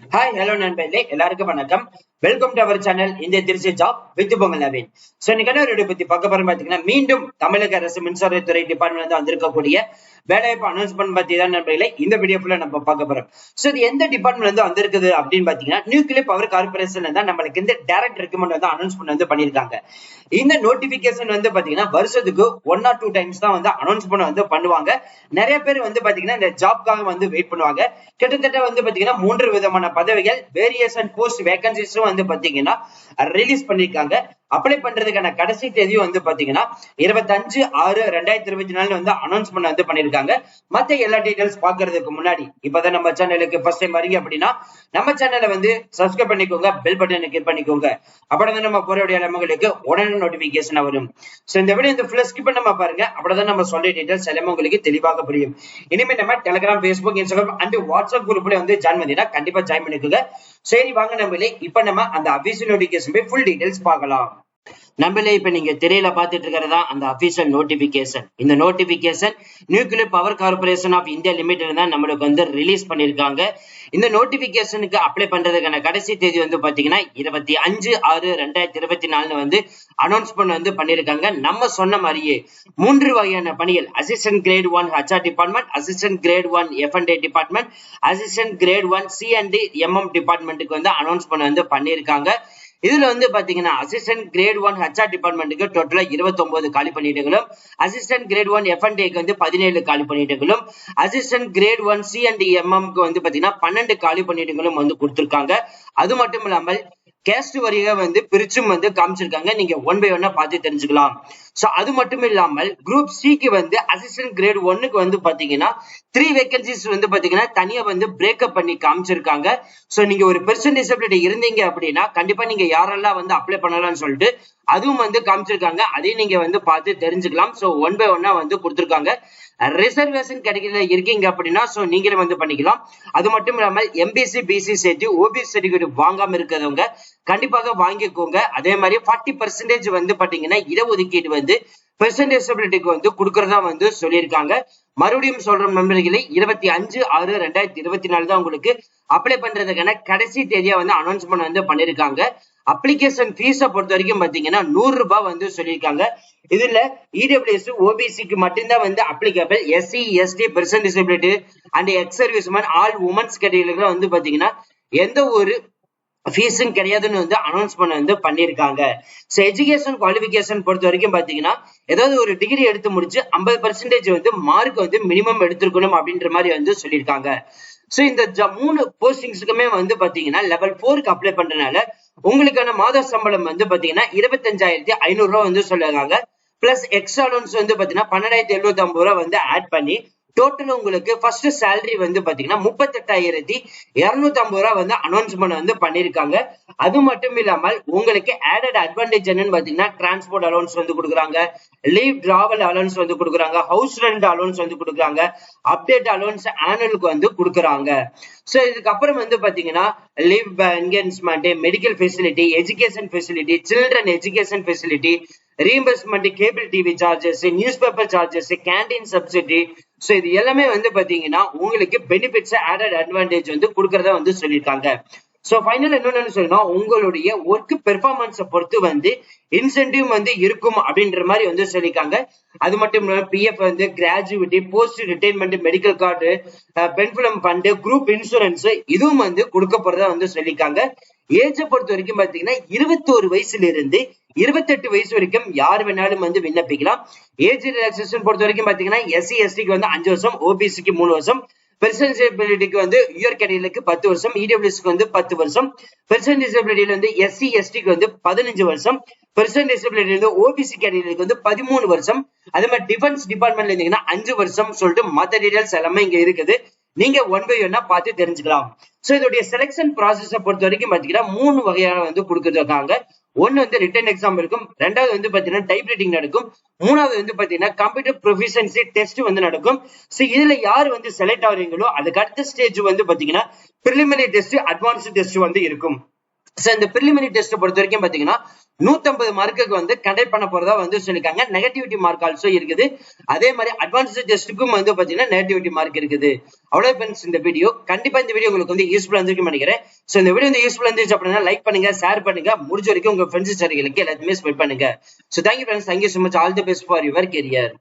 Hi hello நண்பர்களே. எல்லாருக்கும் வணக்கம். வெல்கம் டு அவர் சேனல் இந்த Trichy job with Pongal Naveen so இன்னைக்கு என்ன பத்தி பார்க்க போறோம் பாத்தீங்கன்னா மீண்டும் தமிழக அரசு மின்சாரத்துறை டிபார்ட்மெண்ட் வந்து வந்திருக்கக்கூடிய வேலைவாய்ப்பு அனௌன்ஸ்மெண்ட் பத்தி தான் நண்பர்களே இந்த வீடியோ ஃபுல்லா நம்ம பார்க்க போறோம். சோ இது எந்த டிபார்ட்மெண்ட் வந்து வந்திருக்குது அப்படின்னு பாத்தீங்கன்னா நியூக்ளியர் பவர் கார்பரேஷன் தான் நம்மளுக்கு இந்த டைரக்ட் ரெக்கமெண்ட் வந்து அனௌன்ஸ்மெண்ட் வந்து பண்ணிருக்காங்க. இந்த நோட்டிபிகேஷன் வந்து பாத்தீங்கன்னா வருஷத்துக்கு ஒன் ஆர் டூ டைம்ஸ் தான் வந்து அனௌன்ஸ்மெண்ட் வந்து பண்ணுவாங்க. நிறைய பேர் வந்து பாத்தீங்கன்னா இந்த ஜாப்காக வந்து வெயிட் பண்ணுவாங்க. கிட்டத்தட்ட வந்து பாத்தீங்கன்னா மூன்று விதமான பதவிகள் வேரியேஷன் போஸ்ட் வேகன்சிஸும் வந்து பாத்தீங்கன்னா ரிலீஸ் பண்ணிருக்காங்க. அப்ளை பண்றதுக்கான கடைசி தேதி வந்து பாத்தீங்கன்னா இருபத்தஞ்சு ஆறு ரெண்டாயிரத்தி இருபத்தி நாலு வந்து அனௌன்ஸ்மெண்ட் வந்து பண்ணிருக்காங்க. மத்த எல்லா டீடைல்ஸ் பாக்குறதுக்கு முன்னாடி இப்பதான் நம்ம சேனலுக்கு ஃபர்ஸ்ட் டைம் வரீங்க அப்படின்னா நம்ம சேனலை வந்து சப்ஸ்கிரைப் பண்ணிக்கோங்க பெல் பட்டனை கிளிக் பண்ணிக்கோங்க. அப்படிதான் நம்ம போறக்கூடிய நம்மங்களுக்கு உடனே நோட்டிபிகேஷன் வரும். சோ இந்த வீடியோ இந்த ஃபுல்லா ஸ்கிப் பண்ணாம பாருங்க. அப்படிதான் நம்ம சொல்ற டீடைல்ஸ் எல்லாமே உங்களுக்கு தெளிவாக புரியும். இனிமே நம்ம Telegram Facebook Instagram and WhatsApp குரூப்ல வந்து ஜாயின் பண்ணினா கண்டிப்பா ஜாயின் பண்ணிக்கோங்க. சரி வாங்க நம்மளே. இப்ப நம்ம அந்த அபிஷியல் நோட்டிபிகேஷன் போய் ஃபுல் டீடைல்ஸ் பார்க்கலாம். நம்மளே இப்ப நீங்க திரையில பாத்துட்டு இருக்கிறதா அந்த அபிஷியல் நோட்டிபிகேஷன் இந்த notification nuclear power corporation of India limited தான் நம்மளுக்கு வந்து ரிலீஸ் பண்ணிருக்காங்க இந்த நோட்டிபிகேஷனுக்கு அப்ளை பண்றதுக்கான கடைசி தேதி வந்து பாத்தீங்கன்னா இருபத்தி அஞ்சு ஆறு ரெண்டாயிரத்தி இருபத்தி நாலுல வந்து அனௌன்ஸ்மெண்ட் வந்து பண்ணிருக்காங்க நம்ம சொன்ன மாதிரியே மூன்று வகையான பணிகள். Assistant grade one HR department assistant grade one F and department assistant grade one C and MM டிபார்ட்மெண்ட்டுக்கு வந்து அனௌன்ஸ்மெண்ட் வந்து பண்ணிருக்காங்க இதுல வந்து பாத்தீங்கன்னா அசிஸ்டன்ட் கிரேட் ஒன் ஹெச்ஆர் டிபார்ட்மெண்ட்டுக்கு டோட்டலா இருபத்தொன்பது காலி பண்ணிட்டுகளும் assistant grade one F and வந்து பதினேழு காலி பணியிடங்களும் assistant grade one C and எம்எம்க்கு வந்து பாத்தீங்கன்னா பன்னெண்டு காலி பண்ணிட்டுகளும் வந்து கொடுத்திருக்காங்க. அது மட்டும் இல்லாமல் கேஸ்ட் வரியை வந்து பிரிச்சும் வந்து காமிச்சிருக்காங்க. நீங்க ஒன் பை ஒன்னா பார்த்து தெரிஞ்சுக்கலாம். சோ அது மட்டும் இல்லாமல் குரூப் சிக்கு வந்து அசிஸ்டன்ட் கிரேட் ஒன்னுக்கு வந்து பாத்தீங்கன்னா த்ரீ வேகன்சிஸ் வந்து பாத்தீங்கன்னா தனியா வந்து பிரேக்கப் பண்ணி காமிச்சிருக்காங்க. சோ நீங்க ஒரு பெர்சன் டிசபிலிட்டி இருந்தீங்க அப்படின்னா கண்டிப்பா நீங்க யாரெல்லாம் வந்து அப்ளை பண்ணலாம்னு சொல்லிட்டு அதுவும் வந்து காமிச்சிருக்காங்க. அதையும் நீங்க வந்து பார்த்து தெரிஞ்சுக்கலாம். சோ ஒன் பை ஒன்னா வந்து கொடுத்துருக்காங்க. ரிசர்வேஷன் கேட்டகரியில இருக்கீங்க அப்படின்னா சோ நீங்களும் வந்து பண்ணிக்கலாம். அது மட்டும் இல்லாமல் எம்பிசி பிசி சேர்த்து ஓபிசி சர்டிபிகேட் வாங்காம இருக்கிறவங்க கண்டிப்பாக வாங்கிக்கோங்க. அதே மாதிரி ஃபார்ட்டி பர்சன்டேஜ் வந்து பாத்தீங்கன்னா இடஒதுக்கீடு வந்து பெர்சன்டேஜபிலிட்டிக்கு வந்து கொடுக்கறதா வந்து சொல்லியிருக்காங்க. மறுபடியும் சொல்ற நண்பர்களே இருபத்தி அஞ்சு ஆறு ரெண்டாயிரத்தி இருபத்தி நாலு தான் உங்களுக்கு அப்ளை பண்றதுக்கான கடைசி தேதியா வந்து அனௌன்ஸ்மெண்ட் வந்து பண்ணிருக்காங்க. அப்ளிகேஷன் ஃபீஸை பொறுத்த வரைக்கும் பாத்தீங்கன்னா நூறு ரூபாய் வந்து சொல்லியிருக்காங்க. இதுல இடபிள்யூஎஸ் ஓபிசிக்கு மட்டும்தான் வந்து applicable SC ST person disability and ex serviceman all womens கேட்டகரியில வந்து பாத்தீங்கன்னா எந்த ஒரு ஃபீஸும் கிடையாதுன்னு வந்து அனௌன்ஸ்மெண்ட் வந்து பண்ணியிருக்காங்க. ஸோ எஜுகேஷன் குவாலிஃபிகேஷன் பொறுத்த வரைக்கும் பாத்தீங்கன்னா ஏதாவது ஒரு டிகிரி எடுத்து முடிச்சு ஐம்பது பர்சன்டேஜ் வந்து மார்க் வந்து மினிமம் எடுத்திருக்கணும் அப்படின்ற மாதிரி வந்து சொல்லியிருக்காங்க. ஸோ இந்த மூணு போஸ்டிங்ஸுக்குமே வந்து பாத்தீங்கன்னா லெவல் ஃபோருக்கு அப்ளை பண்றதுனால உங்களுக்கான மாத சம்பளம் வந்து பாத்தீங்கன்னா இருபத்தஞ்சாயிரத்தி ஐநூறு ரூபா வந்து சொல்லுறாங்க பிளஸ் எக்ஸ்ட்ரா லோன்ஸ் வந்து பாத்தீங்கன்னா பன்னெண்டாயிரத்தி எழுபத்தி ஐம்பது ரூபா வந்து ஆட் பண்ணி டோட்டல் உங்களுக்கு ஃபர்ஸ்ட் சேலரி வந்து பாத்தீங்கன்னா முப்பத்தெட்டாயிரத்தி இருநூத்தி ஐம்பது ரூபா வந்து அனௌன்ஸ்மெண்ட் வந்து பண்ணிருக்காங்க. அது மட்டும் இல்லாமல் உங்களுக்கு ஆடட் அட்வான்டேஜ் என்னன்னு பாத்தீங்கன்னா டிரான்ஸ்போர்ட் அலோன்ஸ் வந்து கொடுக்குறாங்க. லீவ் டிராவல் அலோன்ஸ் வந்து கொடுக்குறாங்க. ஹவுஸ் ரெண்ட் அலோன்ஸ் வந்து கொடுக்குறாங்க. அப்டேட் அலோன்ஸ் ஆனுவலுக்கு வந்து கொடுக்குறாங்க. சோ இதுக்கப்புறம் வந்து பாத்தீங்கன்னா leave engagement medical facility education facility children education facility reimbursement cable TV charges newspaper charges canteen subsidy so இது எல்லாமே வந்து பாத்தீங்கன்னா உங்களுக்கு பெனிஃபிட்ஸ் ஆடட் அட்வான்டேஜ் வந்து கொடுக்கறதா வந்து சொல்லியிருக்காங்க. ஸோ ஃபைனல் என்னென்னு சொல்லணும் உங்களுடைய ஒர்க் பெர்ஃபார்மன்ஸை பொறுத்து வந்து இன்சென்டிவ் வந்து இருக்கும் அப்படின்ற மாதிரி வந்து சொல்லியிருக்காங்க. அது மட்டும் இல்லாமல் பிஎஃப் வந்து gratuity post retirement medical card benevolent fund group insurance இதுவும் வந்து கொடுக்க போறதா வந்து சொல்லியிருக்காங்க. ஏஜை பொறுத்த வரைக்கும் பார்த்தீங்கன்னா இருபத்தோரு வயசுல இருந்து இருபத்தெட்டு வயசு வரைக்கும் யார் வேணாலும் வந்து விண்ணப்பிக்கலாம். ஏஜ் ரிலாக்ஸேஷன் பொறுத்த வரைக்கும் பாத்தீங்கன்னா எஸ்சி எஸ்டிக்கு வந்து அஞ்சு வருஷம் ஓபிசிக்கு மூணு வருஷம். பெர்சன் டிசபிலிட்டிக்கு வந்து யூஆர் கேட்டகரிக்கு பத்து வருஷம் இடபிள்யூஸ்க்கு வந்து பத்து வருஷம். பெர்சன் டிசபிலிட்டியில வந்து எஸ்சி எஸ்டிக்கு வந்து பதினஞ்சு வருஷம். பெர்சன் டிசபிலிட்டி வந்து ஓபிசி கேட்டகரிக்கு வந்து பதிமூணு வருஷம். அதே மாதிரி டிஃபென்ஸ் டிபார்ட்மெண்ட்ல இருந்தீங்கன்னா அஞ்சு வருஷம் சொல்லிட்டு மத்த டீடைல்ஸ் எல்லாமே இங்க இருக்குது. நீங்க ஒன் பை ஒன்னா பார்த்து தெரிஞ்சுக்கலாம். சோ இதோடைய செலெக்ஷன் ப்ராசஸ பொறுத்த வரைக்கும் பாத்தீங்கன்னா மூணு வகையான வந்து கொடுத்துருக்காங்க. ஒன்னு வந்து ரிட்டன் எக்ஸாம் இருக்கும் ரெண்டாவது வந்து பாத்தீங்கன்னா டைப் ரைட்டிங் நடக்கும் மூணாவது வந்து பாத்தீங்கன்னா கம்ப்யூட்டர் ப்ரொஃபிஷியன்சி டெஸ்ட் வந்து நடக்கும். சோ இதுல யார் வந்து செலக்ட் ஆகுறீங்களோ அதுக்கு அடுத்த ஸ்டேஜ் வந்து பாத்தீங்கன்னா பிரிலிமினரி டெஸ்ட் அட்வான்ஸ் டெஸ்ட் வந்து இருக்கும். சோ இந்த பிரிலிமினரி டெஸ்ட் பொறுத்த வரைக்கும் பாத்தீங்கன்னா நூத்தம்பது மார்க்குக்கு வந்து கண்டக்ட் பண்ண போறதா வந்து சொல்லிருக்காங்க நெகட்டிவிட்டி மார்க் ஆல்சோ இருக்குது. அதே மாதிரி அட்வான்ஸ்டு டெஸ்ட்டுக்கும் வந்து பாத்தீங்கன்னா நெகட்டிவிட்டி மார்க் இருக்குது. அவ்வளவு ஃப்ரெண்ட்ஸ் இந்த வீடியோ கண்டிப்பா இந்த வீடியோ உங்களுக்கு வந்து யூஸ்ஃபுல்லா இருந்திருக்கும் நினைக்கிறேன். சோ இந்த வீடியோ வந்து யூஸ்ஃபுல்லா இருந்துச்சு அப்படின்னா லைக் பண்ணுங்க ஷேர் பண்ணுங்க. முடிஞ்ச வரைக்கும் உங்க ஃப்ரெண்ட்ஸ் சரிகளுக்கு எல்லாத்தையுமே ஸ்பெட் பண்ணுங்க. So thank you friends thank you so much all the best for your career